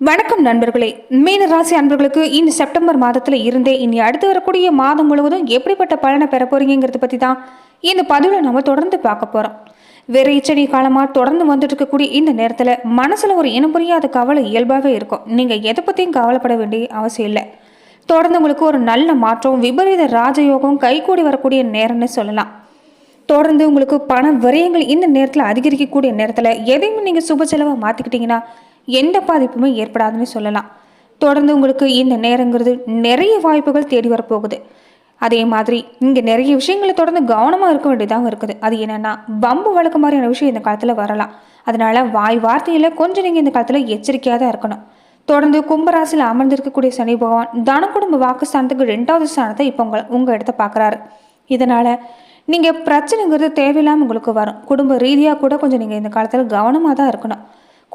வணக்கம் நண்பர்களே. மீன ராசி அன்பர்களுக்கு இந்த செப்டம்பர் மாதத்தில் இருந்தே இனி அடுத்து வரக்கூடிய மாதம் முழுவதும் எப்படிப்பட்ட பலனை பெற போறீங்கிறத பற்றி தான் இந்த பதிவில் நம்ம தொடர்ந்து பார்க்க போகிறோம் வேறு இச்சடி காலமாக தொடர்ந்து வந்துட்டு இருக்கக்கூடிய இந்த நேரத்தில் மனசில் ஒரு இனம் புரியாத கவலை இயல்பாகவே இருக்கும். நீங்கள் எதை பற்றியும் கவலைப்பட வேண்டிய அவசியம் இல்லை. தொடர்ந்து உங்களுக்கு ஒரு நல்ல மாற்றம் விபரீத ராஜயோகம் கைகூடி வரக்கூடிய நேரம்னு சொல்லலாம். தொடர்ந்து உங்களுக்கு பண விரயங்கள் இந்த நேரத்தில் அதிகரிக்கக்கூடிய நேரத்தில் எதையும் நீங்கள் சுப செலவாக மாற்றிக்கிட்டிங்கன்னா எந்த பாதிப்புமே ஏற்படாதுன்னு சொல்லலாம். தொடர்ந்து உங்களுக்கு இந்த நேரங்கிறது நிறைய வாய்ப்புகள் தேடி வரப்போகுது. அதே மாதிரி இங்கே நிறைய விஷயங்களை தொடர்ந்து கவனமாக இருக்க வேண்டியதாகவும் இருக்குது. அது என்னென்னா பம்பு வழக்கு மாதிரியான விஷயம் இந்த காலத்தில் வரலாம். அதனால் வாய் வார்த்தையில் கொஞ்சம் நீங்கள் இந்த காலத்தில் எச்சரிக்கையாக தான் இருக்கணும். தொடர்ந்து கும்பராசியில் அமர்ந்திருக்கக்கூடிய சனி பகவான் தன குடும்ப வாக்குஸ்தானத்துக்கு ரெண்டாவது ஸ்தானத்தை இப்போ உங்கள் உங்கள் இடத்த பார்க்குறாரு. இதனால் நீங்கள் பிரச்சனைங்கிறது தேவையில்லாமல் உங்களுக்கு வரும். குடும்ப ரீதியாக கூட கொஞ்சம் நீங்கள் இந்த காலத்தில் கவனமாக தான் இருக்கணும்.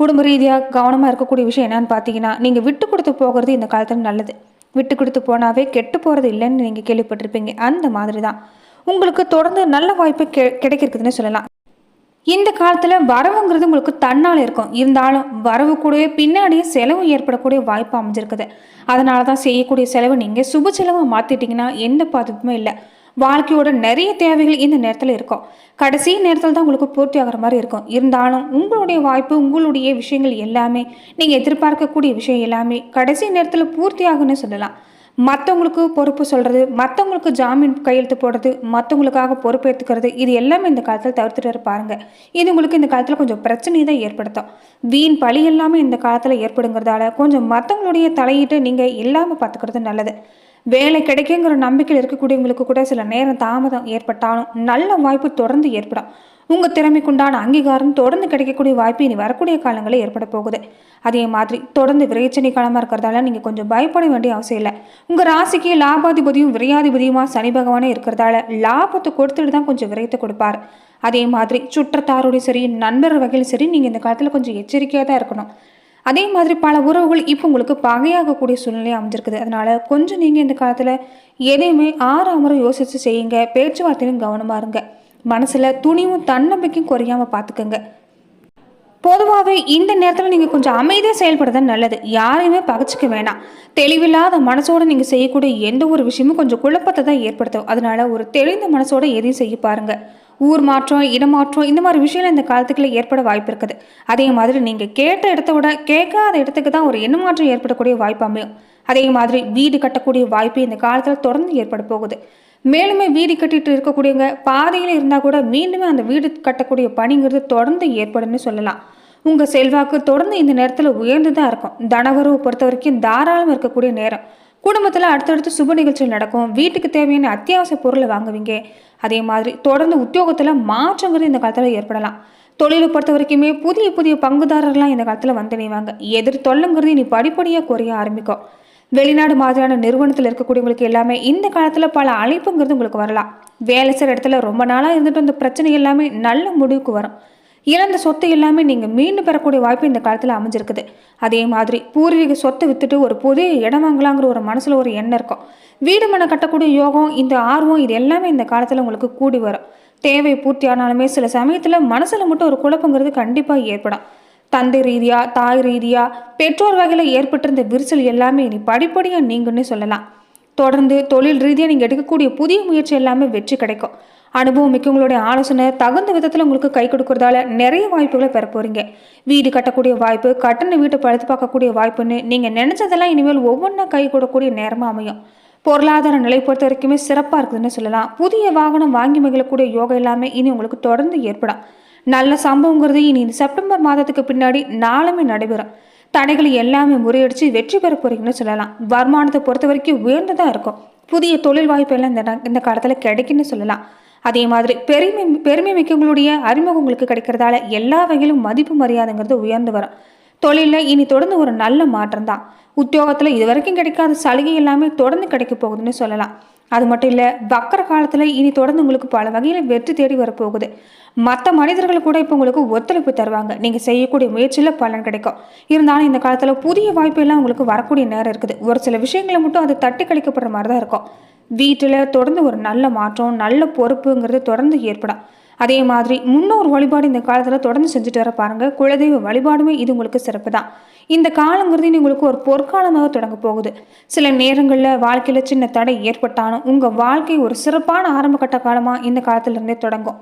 குடும்ப ரீதியாக கவனமாக இருக்கக்கூடிய விஷயம் என்னன்னு பார்த்தீங்கன்னா நீங்கள் விட்டு கொடுத்து போகிறது இந்த காலத்தில் நல்லது. விட்டு கொடுத்து போனாவே கெட்டு போகிறது இல்லைன்னு நீங்கள் கேள்விப்பட்டிருப்பீங்க. அந்த மாதிரி தான் உங்களுக்கு தொடர்ந்து நல்ல வாய்ப்பு கெ கிடைக்கிறதுன்னு சொல்லலாம். இந்த காலத்தில் வரவுங்கிறது உங்களுக்கு தன்னால் இருக்கும். இருந்தாலும் வரவு கூடவே பின்னாடியே செலவு ஏற்படக்கூடிய வாய்ப்பு அமைஞ்சிருக்குது. அதனால தான் செய்யக்கூடிய செலவு நீங்கள் சுப செலவை மாற்றிட்டீங்கன்னா எந்த பாதிப்புமே இல்லை. வாழ்க்கையோட நிறைய தேவைகள் இந்த நேரத்தில் இருக்கும். கடைசி நேரத்தில் தான் உங்களுக்கு பூர்த்தி ஆகிற மாதிரி இருக்கும். இருந்தாலும் உங்களுடைய வாய்ப்பு உங்களுடைய விஷயங்கள் எல்லாமே நீங்கள் எதிர்பார்க்கக்கூடிய விஷயம் எல்லாமே கடைசி நேரத்தில் பூர்த்தி ஆகும்னு சொல்லலாம். மற்றவங்களுக்கு பொறுப்பு சொல்கிறது மற்றவங்களுக்கு ஜாமீன் கையெழுத்து போடுறது மற்றவங்களுக்காக பொறுப்பேற்றுக்கிறது இது எல்லாமே இந்த காலத்தில் தவிர்த்துட்டு பாருங்கள் இது உங்களுக்கு இந்த காலத்தில் கொஞ்சம் பிரச்சனையை தான் ஏற்படுத்தும். வீண் பழி எல்லாமே இந்த காலத்தில் ஏற்படுங்கிறதால கொஞ்சம் மற்றவங்களுடைய தலையீட்டு நீங்கள் இல்லாமல் பார்த்துக்கிறது நல்லது. வேலை கிடைக்குங்கிற நம்பிக்கையில் இருக்கக்கூடியவங்களுக்கு கூட சில நேரம் தாமதம் ஏற்பட்டாலும் நல்ல வாய்ப்பு தொடர்ந்து ஏற்படும். உங்கள் திறமைக்குண்டான அங்கீகாரம் தொடர்ந்து கிடைக்கக்கூடிய வாய்ப்பு இனி வரக்கூடிய காலங்களில் ஏற்பட போகுது. அதே மாதிரி தொடர்ந்து விரைச்சனி காலமாக இருக்கிறதால நீங்கள் கொஞ்சம் பயப்பட வேண்டிய அவசியம் இல்லை. உங்கள் ராசிக்கு லாபாதிபதியும் விரையாதிபதியுமா சனி பகவானே இருக்கிறதால லாபத்தை கொடுத்துட்டு தான் கொஞ்சம் விரைத்து கொடுப்பார். அதே மாதிரி சுற்றத்தாரோடையும் சரி நண்பர் வகையிலும் சரி நீங்கள் இந்த காலத்தில் கொஞ்சம் எச்சரிக்கையாக தான் இருக்கணும். அதே மாதிரி பல உறவுகள் இப்போ உங்களுக்கு பகையாகக்கூடிய சூழ்நிலை அமைஞ்சிருக்குது. அதனால் கொஞ்சம் நீங்கள் இந்த காலத்தில் எதையுமே ஆறாமரம் யோசித்து செய்யுங்க. பேச்சுவார்த்தையிலும் கவனமாக இருங்க. மனசில் துணிவும் தன்னம்பிக்கையும் குறையாமல் பார்த்துக்கோங்க பொதுவாகவே இந்த நேரத்தில் நீங்கள் கொஞ்சம் அமைதியாக செயல்படுறது நல்லது. யாரையுமே பகச்சிக்க வேணாம். தெளிவில்லாத மனசோட நீங்கள் செய்யக்கூடிய எந்த ஒரு விஷயமும் கொஞ்சம் குழப்பத்தை தான் ஏற்படுத்தும். அதனால் ஒரு தெளிந்த மனசோட எதையும் செய்ய பாருங்கள் ஊர் மாற்றம் இடமாற்றம் இந்த மாதிரி விஷயங்கள் இந்த காலத்துக்குள்ள ஏற்பட வாய்ப்பு இருக்குது அதே மாதிரி நீங்கள் கேட்ட இடத்த விட கேட்காத இடத்துக்கு தான் ஒரு எண்ணமாற்றம் ஏற்படக்கூடிய வாய்ப்பு அமையும். அதே மாதிரி வீடு கட்டக்கூடிய வாய்ப்பு இந்த காலத்தில் தொடர்ந்து ஏற்பட போகுது. மேலுமே வீடு கட்டிட்டு இருக்கக்கூடியவங்க பாதையில் இருந்தால் கூட மீண்டுமே அந்த வீடு கட்டக்கூடிய பணிங்கிறது தொடர்ந்து ஏற்படும்னு சொல்லலாம். உங்கள் செல்வாக்கு தொடர்ந்து இந்த நேரத்தில் உயர்ந்து தான் இருக்கும் தனவரவு பொறுத்த வரைக்கும் தாராளம் இருக்கக்கூடிய நேரம். குடும்பத்தில் அடுத்தடுத்து சுப நிகழ்ச்சிகள் நடக்கும். வீட்டுக்கு தேவையான அத்தியாவசிய பொருளை வாங்குவீங்க. அதே மாதிரி தொடர்ந்து உத்தியோகத்தில் மாற்றங்கிறது இந்த காலத்தில் ஏற்படலாம். தொழிலை பொறுத்த வரைக்குமே புதிய புதிய பங்குதாரர்கள்லாம் இந்த காலத்தில் வந்து நினைவாங்க எதிர் தொல்லைங்கிறது படிப்படியாக குறைய ஆரம்பிக்கும். வெளிநாடு மாதிரியான நிறுவனத்தில் இருக்கக்கூடியவங்களுக்கு எல்லாமே இந்த காலத்தில் பல அழைப்புங்கிறது உங்களுக்கு வரலாம். வேலை செய்கிற இடத்துல ரொம்ப நாளாக இருந்துட்டு அந்த பிரச்சனை எல்லாமே நல்ல முடிவுக்கு வரும். இழந்த சொத்து எல்லாமே நீங்கள் மீண்டும் பெறக்கூடிய வாய்ப்பு இந்த காலத்தில் அமைஞ்சிருக்குது. அதே மாதிரி பூர்வீக சொத்தை விற்றுட்டு ஒரு புதிய இடம் வாங்கலாங்கிற ஒரு மனசில் ஒரு எண்ணம் இருக்கும். வீடு மனை கட்டக்கூடிய யோகம் இந்த ஆர்வம் இது எல்லாமே இந்த காலத்தில் உங்களுக்கு கூடி வரும். தேவை பூர்த்தி ஆனாலுமே சில சமயத்தில் மனசில் மட்டும் ஒரு குழப்பங்கிறது கண்டிப்பாக ஏற்படும். தந்தை ரீதியாக தாய் ரீதியாக பெற்றோர் வகையில் ஏற்பட்டிருந்த விரிசல் எல்லாமே இனி படிப்படியாக நீங்கன்னு சொல்லலாம். தொடர்ந்து தொழில் ரீதியாக நீங்கள் எடுக்கக்கூடிய புதிய முயற்சி எல்லாமே வெற்றி கிடைக்கும். அனுபவம் மிக்கவங்களுடைய ஆலோசனை தகுந்த விதத்தில் உங்களுக்கு கை கொடுக்கறதால நிறைய வாய்ப்புகளை பெற போகிறீங்க வீடு கட்டக்கூடிய வாய்ப்பு கட்டண வீட்டை பழுத்து பார்க்கக்கூடிய வாய்ப்புன்னு நீங்கள் நினச்சதெல்லாம் இனிமேல் ஒவ்வொன்றா கை கொடுக்கக்கூடிய நேரமாக அமையும். பொருளாதார நிலை பொறுத்த வரைக்குமே சிறப்பாக இருக்குதுன்னு சொல்லலாம். புதிய வாகனம் வாங்கி மகிழக்கூடிய யோகம் எல்லாமே இனி உங்களுக்கு தொடர்ந்து ஏற்படும். நல்ல சம்பவங்கிறது இனி இந்த செப்டம்பர் மாதத்துக்கு பின்னாடி நாளுமே நடைபெறும். தடைகளை எல்லாமே முறியடிச்சு வெற்றி பெற போறீங்கன்னு சொல்லலாம். வருமானத்தை பொறுத்த வரைக்கும் உயர்ந்ததாக இருக்கும். புதிய தொழில் வாய்ப்பு எல்லாம் இந்த இந்த காலத்தில் கிடைக்குன்னு சொல்லலாம். அதே மாதிரி பெருமை பெருமை மிக்கவங்களுடைய அறிமுகம் உங்களுக்கு கிடைக்கிறதால எல்லா வகையிலும் மதிப்பு மரியாதைங்கிறது உயர்ந்து வரும். தொழிலில் இனி தொடர்ந்து ஒரு நல்ல மாற்றம் தான் உத்தியோகத்தில் இது வரைக்கும் கிடைக்காத சலுகை எல்லாமே தொடர்ந்து கிடைக்க போகுதுன்னு சொல்லலாம். அது மட்டும் இல்லை வக்கர காலத்தில் இனி தொடர்ந்து உங்களுக்கு பல வகையில் வெற்றி தேடி வரப்போகுது. மற்ற மனிதர்கள் கூட இப்போ உங்களுக்கு ஒத்துழைப்பு தருவாங்க. நீங்கள் செய்யக்கூடிய முயற்சியில் பலன் கிடைக்கும். இருந்தாலும் இந்த காலத்தில் புதிய வாய்ப்பு எல்லாம் உங்களுக்கு வரக்கூடிய நேரம் இருக்குது. ஒரு சில விஷயங்களை மட்டும் அது தட்டி கழிக்கப்படுற மாதிரி தான் இருக்கும். வீட்டில் தொடர்ந்து ஒரு நல்ல மாற்றம் நல்ல பொறுப்புங்கிறது தொடர்ந்து ஏற்படும். அதே மாதிரி முன்னோர் வழிபாடு இந்த காலத்தில் தொடர்ந்து செஞ்சுட்டு வர பாருங்க. குலதெய்வ வழிபாடுமே இது உங்களுக்கு சிறப்பு தான் இந்த காலங்கிறது உங்களுக்கு ஒரு பொற்காலமாக தொடங்க போகுது. சில நேரங்களில் வாழ்க்கையில் சின்ன தடை ஏற்பட்டாலும் உங்கள் வாழ்க்கை ஒரு சிறப்பான ஆரம்பகட்ட காலமாக இந்த காலத்திலிருந்தே தொடங்கும்.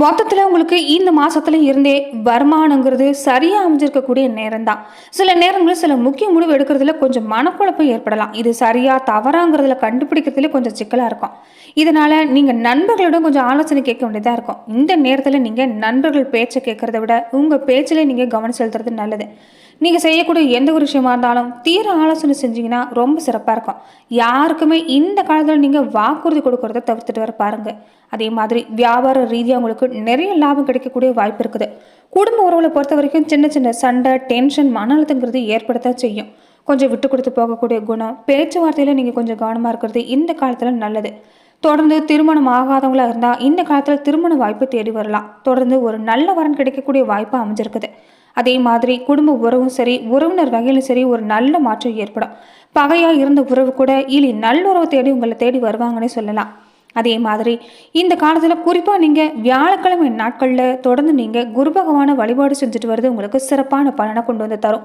மொத்தத்தில் உங்களுக்கு இந்த மாதத்துல இருந்தே வருமானங்கிறது சரியாக அமைஞ்சிருக்கக்கூடிய நேரம் தான் சில நேரங்களில் சில முக்கிய முடிவு எடுக்கிறதுல கொஞ்சம் மனக்குழப்பம் ஏற்படலாம். இது சரியா தவறாங்கிறதுல கண்டுபிடிக்கிறதுல கொஞ்சம் சிக்கலாக இருக்கும். இதனால் நீங்கள் நண்பர்களிடம் கொஞ்சம் ஆலோசனை கேட்க வேண்டியதாக இருக்கும். இந்த நேரத்தில் நீங்கள் நண்பர்கள் பேச்சை கேட்குறத விட உங்கள் பேச்சில் நீங்கள் கவனம் செலுத்துறது நல்லது. நீங்கள் செய்யக்கூடிய எந்த ஒரு விஷயமா இருந்தாலும் தீர ஆலோசனை செஞ்சீங்கன்னா ரொம்ப சிறப்பாக இருக்கும். யாருக்குமே இந்த காலத்தில் நீங்கள் வாக்குறுதி கொடுக்கறத தவிர்த்துட்டு வர பாருங்கள் அதே மாதிரி வியாபார ரீதியாக உங்களுக்கு நிறைய லாபம் கிடைக்கக்கூடிய வாய்ப்பு இருக்குது. குடும்ப உறவுகளை பொறுத்த வரைக்கும் சின்ன சின்ன சண்டை டென்ஷன் மன அழுத்தங்கிறது ஏற்படத்தான் செய்யும். கொஞ்சம் விட்டு கொடுத்து போகக்கூடிய குணம் பேச்சுவார்த்தையில் நீங்கள் கொஞ்சம் கவனமாக இருக்கிறது இந்த காலத்தில் நல்லது. தொடர்ந்து திருமணம் ஆகாதவங்களா இருந்தால் இந்த காலத்தில் திருமண வாய்ப்பு தேடி வரலாம். தொடர்ந்து ஒரு நல்ல வரன் கிடைக்கக்கூடிய வாய்ப்பு அமைஞ்சிருக்குது. அதே மாதிரி குடும்ப உறவும் சரி உறவினர் வகையிலும் சரி ஒரு நல்ல மாற்றம் ஏற்படும். பகையாக இருந்த உறவு கூட இனி நல்லுறவு தேடி உங்களை தேடி வருவாங்கன்னே சொல்லலாம். அதே மாதிரி இந்த காலத்தில் குறிப்பாக நீங்கள் வியாழக்கிழமை நாட்களில் தொடர்ந்து நீங்கள் குரு பகவான வழிபாடு செஞ்சுட்டு வர்றது உங்களுக்கு சிறப்பான பலனை கொண்டு வந்து தரும்.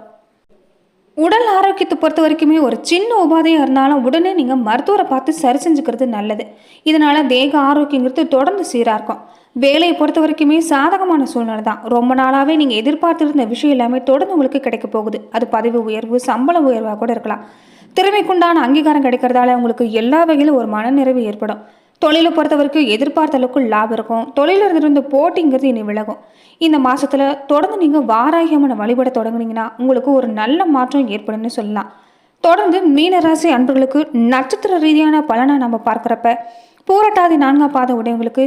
உடல் ஆரோக்கியத்தை பொறுத்த வரைக்குமே ஒரு சின்ன உபாதையாக இருந்தாலும் உடனே நீங்கள் மருத்துவரை பார்த்து சரி செஞ்சுக்கிறது நல்லது. இதனால் தேக ஆரோக்கியங்கிறது தொடர்ந்து சீராக இருக்கும். வேலையை பொறுத்த வரைக்குமே சாதகமான சூழ்நிலை தான் ரொம்ப நாளாகவே நீங்கள் எதிர்பார்த்துருந்த விஷயம் எல்லாமே தொடர்ந்து உங்களுக்கு கிடைக்க போகுது. அது பதவி உயர்வு சம்பள உயர்வாக கூட இருக்கலாம். திறமைக்குண்டான அங்கீகாரம் கிடைக்கிறதால உங்களுக்கு எல்லா வகையிலும் ஒரு மனநிறைவு ஏற்படும். தொழிலை பொறுத்த வரைக்கும் எதிர்பார்த்த அளவுக்கு லாபம் இருக்கும். தொழிலில் போட்டிங்கிறது இனி விலகும். இந்த மாதத்தில் தொடர்ந்து நீங்கள் வாராகியமான வழிபட தொடங்குனீங்கன்னா உங்களுக்கு ஒரு நல்ல மாற்றம் ஏற்படும்னு சொல்லலாம். தொடர்ந்து மீனராசி அன்பர்களுக்கு நட்சத்திர ரீதியான பலனை நம்ம பார்க்குறப்ப போராட்டாதி நான்காம் பாத உடையவங்களுக்கு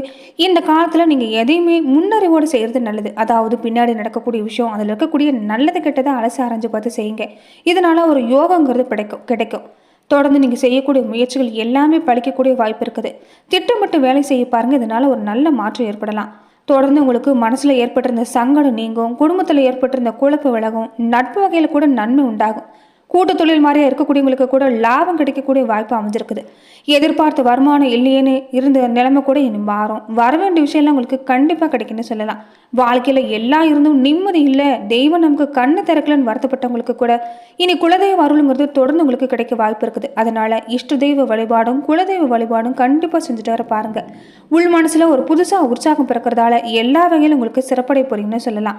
இந்த காலத்தில் நீங்கள் எதையுமே முன்னறிவோடு செய்கிறது நல்லது. அதாவது பின்னாடி நடக்கக்கூடிய விஷயம் அதில் இருக்கக்கூடிய நல்லது கெட்டதை அலசி ஆராய்ஞ்சு பார்த்து செய்யுங்க. இதனால் ஒரு யோகங்கிறது கிடைக்கும் கிடைக்கும். தொடர்ந்து நீங்கள் செய்யக்கூடிய முயற்சிகள் எல்லாமே பழிக்கக்கூடிய வாய்ப்பு இருக்குது. திட்டமிட்டு வேலை செய்ய பாருங்கள் இதனால் ஒரு நல்ல மாற்றம் ஏற்படலாம். தொடர்ந்து உங்களுக்கு மனசில் ஏற்பட்டிருந்த சங்கடம் நீங்கும் குடும்பத்தில் ஏற்பட்டிருந்த குழப்ப விலகும் நட்பு வகையில் கூட நன்மை உண்டாகும். கூட்டு தொழில் மாதிரியே இருக்கக்கூடியவங்களுக்கு கூட லாபம் கிடைக்கக்கூடிய வாய்ப்பு அமைஞ்சிருக்குது. எதிர்பார்த்த வருமானம் இல்லையேன்னு இருந்த நிலைமை கூட இனி மாறும். வர வேண்டிய விஷயம்லாம் உங்களுக்கு கண்டிப்பாக கிடைக்குன்னு சொல்லலாம். வாழ்க்கையில் எல்லாம் இருந்தும் நிம்மதி இல்லை தெய்வம் நமக்கு கண்ணு திறக்கலன்னு வருத்தப்பட்டவங்களுக்கு கூட இனி குலதெய்வ அருளுங்கிறது தொடர்ந்து உங்களுக்கு கிடைக்க வாய்ப்பு இருக்குது. அதனால இஷ்ட தெய்வ வழிபாடும் குலதெய்வ வழிபாடும் கண்டிப்பாக செஞ்சுட்டு வர பாருங்க. உள் மனசில் ஒரு புதுசாக உற்சாகம் பிறக்கிறதால எல்லா வகையிலும் உங்களுக்கு சிறப்படை போறீங்கன்னு சொல்லலாம்.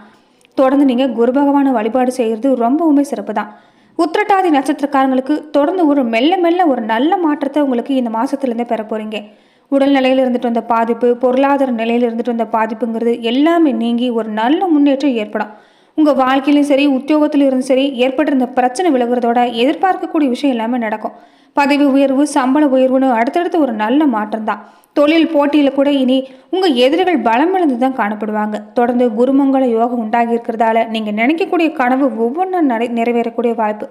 தொடர்ந்து நீங்கள் குரு பகவானை வழிபாடு செய்கிறது ரொம்பவுமே சிறப்பு தான் உத்திரட்டாதி நட்சத்திரக்காரங்களுக்கு தொடர்ந்து ஒரு மெல்ல மெல்ல ஒரு நல்ல மாற்றத்தை உங்களுக்கு இந்த மாதத்துலேருந்தே பெற போகிறீங்க உடல் நிலையில் இருந்துட்டு வந்த பாதிப்பு பொருளாதார நிலையில் இருந்துட்டு வந்த பாதிப்புங்கிறது எல்லாமே நீங்கி ஒரு நல்ல முன்னேற்றம் ஏற்படும். உங்கள் வாழ்க்கையிலும் சரி உத்தியோகத்திலும் சரி ஏற்பட்டிருந்த பிரச்சனை விலகுறதோட எதிர்பார்க்கக்கூடிய விஷயம் எல்லாமே நடக்கும். பதவி உயர்வு சம்பள உயர்வுன்னு அடுத்தடுத்து ஒரு நல்ல மாற்றம் தான். தொழில் போட்டியில் கூட இனி உங்கள் எதிரிகள் பலம் இழந்து தான் காணப்படுவாங்க. தொடர்ந்து குருமங்கல யோகம் உண்டாகி இருக்கிறதால நீங்கள் நினைக்கக்கூடிய கனவு ஒவ்வொன்றும் நடை நிறைவேறக்கூடிய வாய்ப்பு.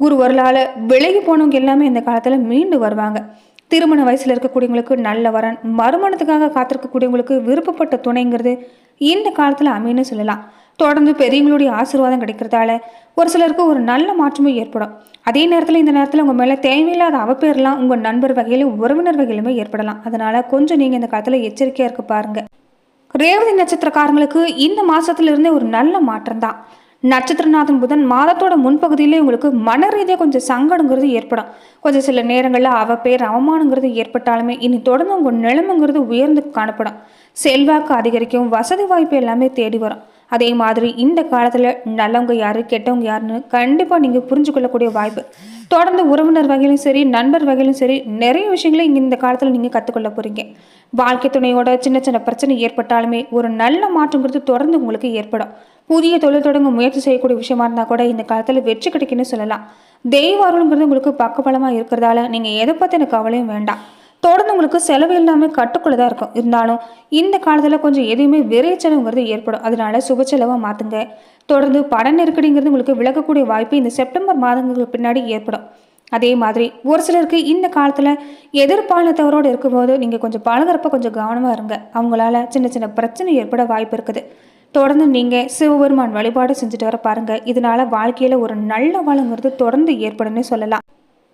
குரு வரலால் விலகி போனவங்க எல்லாமே இந்த காலத்தில் மீண்டு வருவாங்க. திருமண வயசில் இருக்கக்கூடியவங்களுக்கு நல்ல வரன் மறுமணத்துக்காக காத்திருக்கக்கூடியவங்களுக்கு விருப்பப்பட்ட துணைங்கிறது இந்த காலத்தில் அமைன்னு சொல்லலாம். தொடர்ந்து பெரியவங்களுடைய ஆசீர்வாதம் கிடைக்கிறதால ஒரு சிலருக்கு ஒரு நல்ல மாற்றமும் ஏற்படும். அதே நேரத்தில் இந்த நேரத்தில் உங்கள் மேலே தேவையில்லாத அவப்பேர்லாம் உங்கள் நண்பர் வகையிலும் உறவினர் வகையிலுமே ஏற்படலாம். அதனால் கொஞ்சம் நீங்கள் இந்த காலத்தில் எச்சரிக்கையாக இருக்க பாருங்கள் ரேவதி நட்சத்திரக்காரங்களுக்கு இந்த மாதத்துலேருந்தே ஒரு நல்ல மாற்றம் தான். நட்சத்திரநாதன் புதன் மாதத்தோட முன்பகுதியிலே உங்களுக்கு மன ரீதியாக கொஞ்சம் சங்கடங்கிறது ஏற்படும். கொஞ்சம் சில நேரங்களில் அவ பேர் அவமானங்கிறது ஏற்பட்டாலுமே இனி தொடர்ந்து உங்கள் நிலைமைங்கிறது உயர்ந்து காணப்படும். செல்வாக்கு அதிகரிக்கும் வசதி வாய்ப்பு எல்லாமே தேடி வரும். அதே மாதிரி இந்த காலத்தில் நல்லவங்க யார் கெட்டவங்க யாருன்னு கண்டிப்பாக நீங்கள் புரிஞ்சுக்கொள்ளக்கூடிய வாய்ப்பு. தொடர்ந்து உறவினர் வகையிலும் சரி நண்பர் வகையிலும் சரி நிறைய விஷயங்களை இங்கே இந்த காலத்தில் நீங்கள் கற்றுக்கொள்ள போகிறீங்க வாழ்க்கை துணையோட சின்ன சின்ன பிரச்சனை ஏற்பட்டாலுமே ஒரு நல்ல மாற்றங்கிறது தொடர்ந்து உங்களுக்கு ஏற்படும். புதிய தொழில் தொடங்க முயற்சி செய்யக்கூடிய விஷயமா இருந்தால் கூட இந்த காலத்தில் வெற்றி கிடைக்குன்னு சொல்லலாம். தெய்வ அருளுங்கிறது உங்களுக்கு பக்கபலமாக இருக்கிறதால நீங்கள் எதை பற்றின கவலையும் வேண்டாம். தொடர்ந்து உங்களுக்கு செலவு இல்லாமல் கட்டுக்குள்ள தான் இருக்கும். இருந்தாலும் இந்த காலத்தில் கொஞ்சம் எதையுமே விரை செலவுங்கிறது ஏற்படும். அதனால சுப செலவாக மாற்றுங்க தொடர்ந்து பண நெருக்கடிங்கிறது உங்களுக்கு விலகக்கூடிய வாய்ப்பு இந்த செப்டம்பர் மாதங்களுக்கு பின்னாடி ஏற்படும். அதே மாதிரி ஒரு சிலருக்கு இந்த காலத்தில் எதிர்பாலினத்தவரோடு இருக்கும்போது நீங்கள் கொஞ்சம் பழகிறப்ப கொஞ்சம் கவனமாக இருங்க. அவங்களால சின்ன சின்ன பிரச்சனை ஏற்பட வாய்ப்பு இருக்குது. தொடர்ந்து நீங்கள் சிவபெருமான் வழிபாடு செஞ்சுட்டு வர பாருங்கள் இதனால் வாழ்க்கையில் ஒரு நல்ல வளங்கிறது தொடர்ந்து ஏற்படும்னு சொல்லலாம்.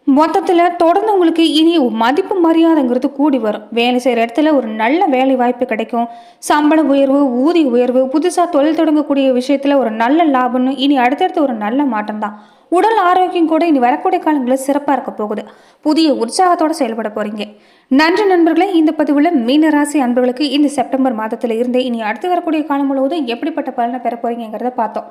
மொத்தத்தில் தொடர்ந்து உங்களுக்கு இனி மதிப்பு மரியாதைங்கிறது கூடி வரும். வேலை செய்கிற இடத்துல ஒரு நல்ல வேலை வாய்ப்பு கிடைக்கும். சம்பள உயர்வு ஊதிய உயர்வு புதுசாக தொழில் தொடங்கக்கூடிய விஷயத்தில் ஒரு நல்ல லாபம்னு இனி அடுத்தடுத்து ஒரு நல்ல மாற்றம் தான். உடல் ஆரோக்கியம் கூட இனி வரக்கூடிய காலங்களில் சிறப்பாக இருக்க போகுது. புதிய உற்சாகத்தோடு செயல்பட போகிறீங்க நன்றி நண்பர்களே இந்த பதிவில் மீனராசி அன்பர்களுக்கு இந்த செப்டம்பர் மாதத்தில் இருந்தே இனி அடுத்து வரக்கூடிய காலம் முழுவதும் எப்படிப்பட்ட பலனை பெற போகிறீங்கிறத பார்த்தோம்.